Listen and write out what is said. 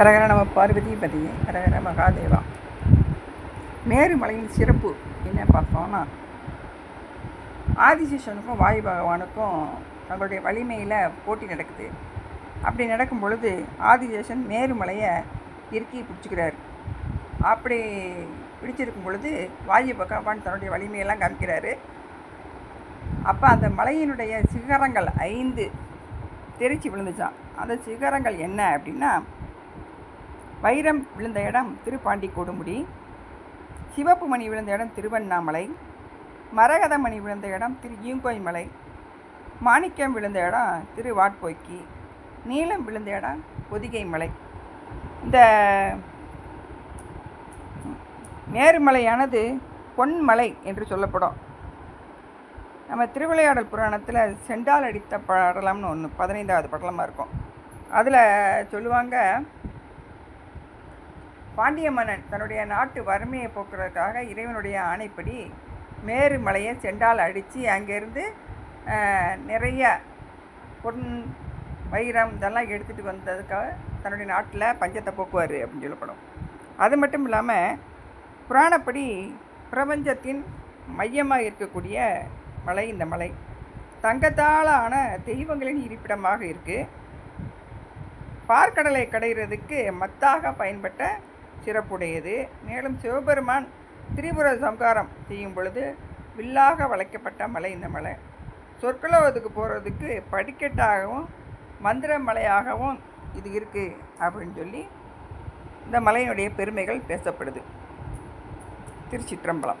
ஹரஹர நம பார்வதி பதியே. ஹரஹர மகாதேவா. மேருமலையின் சிறப்பு என்ன பார்த்தோம்னா ஆதிசேஷனுக்கும் வாயு பகவானுக்கும் தங்களுடைய வலிமையில் போட்டி நடக்குது. அப்படி நடக்கும் பொழுது ஆதிசேஷன் மேருமலையை இறுக்கி பிடிச்சிக்கிறார். அப்படி பிடிச்சிருக்கும் பொழுது வாயு பகவான் தன்னுடைய வலிமையெல்லாம் காமிக்கிறாரு. அப்போ அந்த மலையினுடைய சிகரங்கள் ஐந்து தெரிச்சு விழுந்துச்சான் அந்த சிகரங்கள் என்ன அப்படின்னா வைரம் விழுந்த இடம் திருப்பாண்டி கொடுமுடி சிவப்பு மணி விழுந்த இடம் திருவண்ணாமலை. மரகத மணி விழுந்த இடம் திரு ஈங்கோய்மலை மாணிக்கம் விழுந்த இடம் திரு வாட்போக்கி நீலம் விழுந்த இடம் பொதிகை மலை இந்த நேருமலையானது பொன்மலை என்று சொல்லப்படும். நம்ம திருவிளையாடல் புராணத்தில் செண்டால் அடித்த படலம்னு ஒன்று பதினைந்தாவது படலமாக இருக்கும். அதில் சொல்லுவாங்க பாண்டிய மன்னன் தன்னுடைய நாட்டு வறுமையை போக்குறதுக்காக இறைவனுடைய ஆணைப்படி மேரு மலையை செண்டால் அடித்து அங்கேருந்து நிறைய பொன் வைரம் இதெல்லாம் எடுத்துகிட்டு வந்ததுக்காக தன்னுடைய நாட்டில் பஞ்சத்தை போக்குவார் அப்படின்னு சொல்லப்படும். அது மட்டும் இல்லாமல் புராணப்படி பிரபஞ்சத்தின் மையமாக இருக்கக்கூடிய மலை இந்த மலை. தங்கத்தால் ஆன தெய்வங்களின் இருப்பிடமாக இருக்குது பார்க்கடலை கடைகிறதுக்கு மத்தாக பயன்பட்ட சிறப்புடையது. மேலும் சிவபெருமான் திரிபுர சம்காரம் செய்யும் பொழுது வில்லாக வளைக்கப்பட்ட மலை இந்த மலை. சொற்களவதுக்கு போகிறதுக்கு படிக்கட்டாகவும் மந்திர மலையாகவும் இது இருக்குது அப்படின்னு சொல்லி இந்த மலையினுடைய பெருமைகள் பேசப்படுது. திருச்சிற்றம்பலம்.